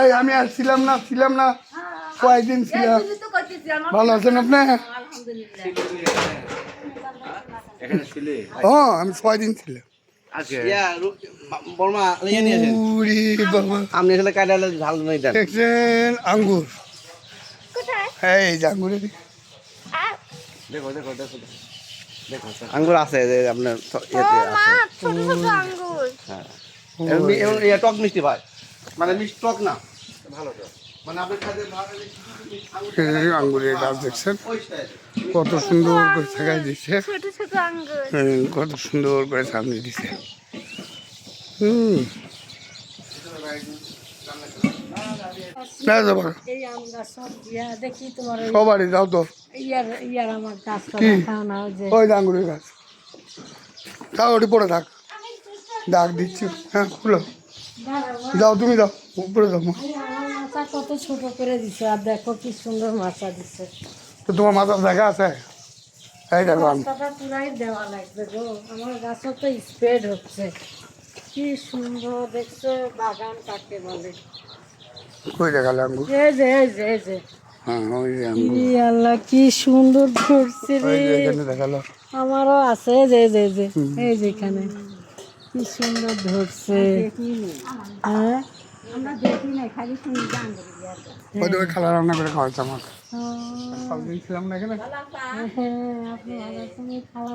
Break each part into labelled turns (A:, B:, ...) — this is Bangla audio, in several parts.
A: এই আমি আর ছিলাম না ছিলাম না। কয়েকদিন ছিলাম? ভালো আছেন আপনি?
B: এখানে
A: হ্যাঁ আমি ছয় দিন। ছিলাম আঙ্গুর। এই
B: দেখো দেখো। দেখো দেখো।
C: আঙ্গুর আছে যে আপনার ইয়েতে
D: মা
C: আছে ইয়ে টক মিষ্টি ভাই। মানে মিষ্টি টক না।
B: ভালো তো
C: মানে
A: আঙ্গুরের গাছ দেখছেন? কত সুন্দর করে থাকাই দিচ্ছে।
D: ছোট ছোট আঙ্গুর।
A: কত সুন্দর করে সামনে দিছে হুম।
E: দেখি
A: সবারই যাও তো।
E: ইয়ার ইয়ার আমার গাছটা
A: কি?
E: ওই যে।
A: ওই যে আঙ্গুরের গাছ। তাও ওটি পড়ে থাক। ডাক দিচ্ছি। হ্যাঁ খুলো। তুমি যাও। উপরে
E: মাথা কত ছোট করে দিছে। আর দেখো কি সুন্দর মাথা দিছে।
A: তো তোমার মাথার জায়গা আছে? এই দেখো
E: পুরাই দেওয়া লাগবে গো। আমার গাছও তো স্প্রেড হচ্ছে। কি সুন্দর দেখছ বাগান কাকে বলে?
A: কই দেখালে আঙ্গুর?
E: এই যে এই যে এই যে।
A: হ্যাঁ ওই যে আঙ্গুর।
E: ই আল্লাহ কি সুন্দর ধরছে রে।
A: এখানে দেখাল
E: আমারও আছে যে এই যে এই যে এই যে এখানে। কি সুন্দর ধরছে। হ্যাঁ?
A: ওই খালা রান্না করে খাওয়াচ্ছে আমাকে। সবদিন ছিলাম না এখানে।
E: হ্যাঁ আপনি ভালো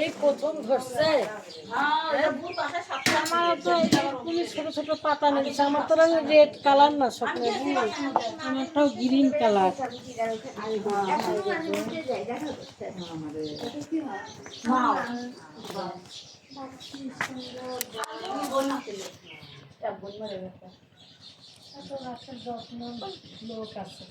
E: এই প্রথম ধরছে। আমার তো এরকমই ছোট ছোট পাতা নিচ্ছে আমার তো রেড কালার না স্বপ্নে আমারটাও গ্রিন কালার যত্ন লোক আছে